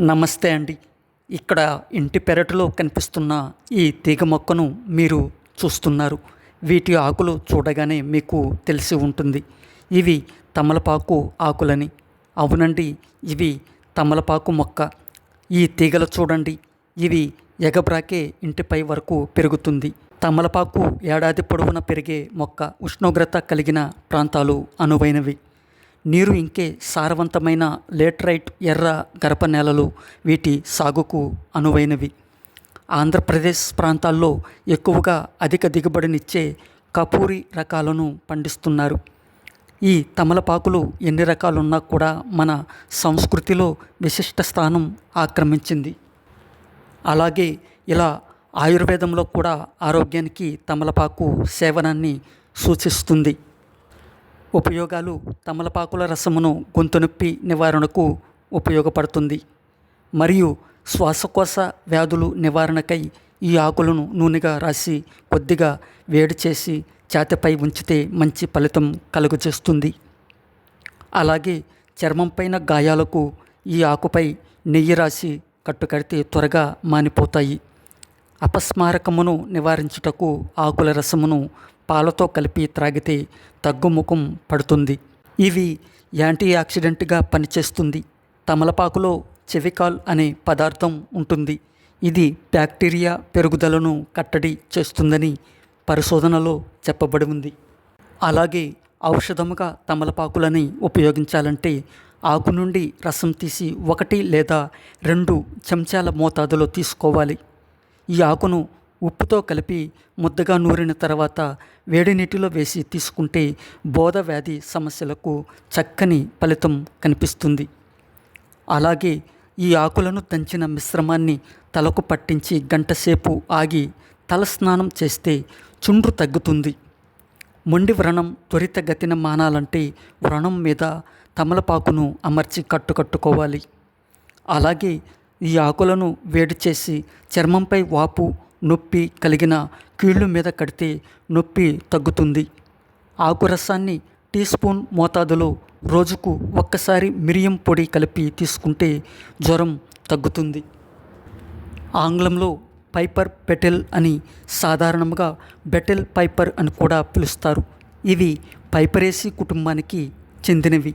నమస్తే అండి. ఇక్కడ ఇంటి పెరటిలో కనిపిస్తున్న ఈ తీగ మొక్కను మీరు చూస్తున్నారు. వీటి ఆకులు చూడగానే మీకు తెలిసి ఉంటుంది. ఇవి తమలపాకు ఆకులని. అవునండి ఇవి తమలపాకు మొక్క. ఈ తీగలు చూడండి. ఇవి ఎగబ్రాకే ఇంటిపై వరకు పెరుగుతుంది. తమలపాకు ఏడాది పొడవునా పెరిగే మొక్క ఉష్ణోగ్రత కలిగిన ప్రాంతాలు అనువైనవి. నీరు ఇంకే సారవంతమైన లేటరైట్ ఎర్ర గరప నేలలు వీటి సాగుకు అనువైనవి. ఆంధ్రప్రదేశ్ ప్రాంతాల్లో ఎక్కువగా అధిక దిగుబడినిచ్చే కపూరి రకాలను పండిస్తున్నారు. ఈ తమలపాకులు ఎన్ని రకాలున్నా కూడా మన సంస్కృతిలో విశిష్ట స్థానం ఆక్రమించింది. అలాగే ఇలా ఆయుర్వేదంలో కూడా ఆరోగ్యానికి తమలపాకు సేవనాన్ని సూచిస్తుంది. ఉపయోగాలు తమలపాకుల రసమును గొంతు నొప్పి నివారణకు ఉపయోగపడుతుంది. మరియు శ్వాసకోశ వ్యాధులు నివారణకై ఈ ఆకులను నూనెగా రాసి కొద్దిగా వేడి చేసి ఛాతిపై ఉంచితే మంచి ఫలితం కలుగజేస్తుంది. అలాగే చర్మం పైన గాయాలకు ఈ ఆకుపై నెయ్యి రాసి కట్టుకడితే త్వరగా మానిపోతాయి. అపస్మారకమును నివారించుటకు ఆకుల రసమును పాలతో కలిపి త్రాగితే తగ్గుముఖం పడుతుంది. ఇవి యాంటీ ఆక్సిడెంట్గా పనిచేస్తుంది. తమలపాకులో చెవికాల్ అనే పదార్థం ఉంటుంది. ఇది బ్యాక్టీరియా పెరుగుదలను కట్టడి చేస్తుందని పరిశోధనలో చెప్పబడి ఉంది. అలాగే ఔషధముగా తమలపాకులని ఉపయోగించాలంటే ఆకు నుండి రసం తీసి ఒకటి లేదా రెండు చెంచాల మోతాదులో తీసుకోవాలి. ఈ ఆకును ఉప్పుతో కలిపి ముద్దగా నూరిన తర్వాత వేడి నీటిలో వేసి తీసుకుంటే బోధ వ్యాధి సమస్యలకు చక్కని ఫలితం కనిపిస్తుంది. అలాగే ఈ ఆకులను దంచిన మిశ్రమాన్ని తలకు పట్టించి గంటసేపు ఆగి తలస్నానం చేస్తే చుండ్రు తగ్గుతుంది. మొండి వ్రణం త్వరితగతిన మానాలంటే వ్రణం మీద తమలపాకును అమర్చి కట్టుకట్టుకోవాలి. అలాగే ఈ ఆకులను వేడి చేసి చర్మంపై వాపు నొప్పి కలిగిన కీళ్ళు మీద కడితే నొప్పి తగ్గుతుంది. ఆకు రసాన్ని టీ స్పూన్ మోతాదులో రోజుకు ఒక్కసారి మిరియం పొడి కలిపి తీసుకుంటే జ్వరం తగ్గుతుంది. ఆంగ్లంలో పైపర్ పెటెల్ అని సాధారణంగా బెటెల్ పైపర్ అని కూడా పిలుస్తారు. ఇవి పైపరేసి కుటుంబానికి చెందినవి.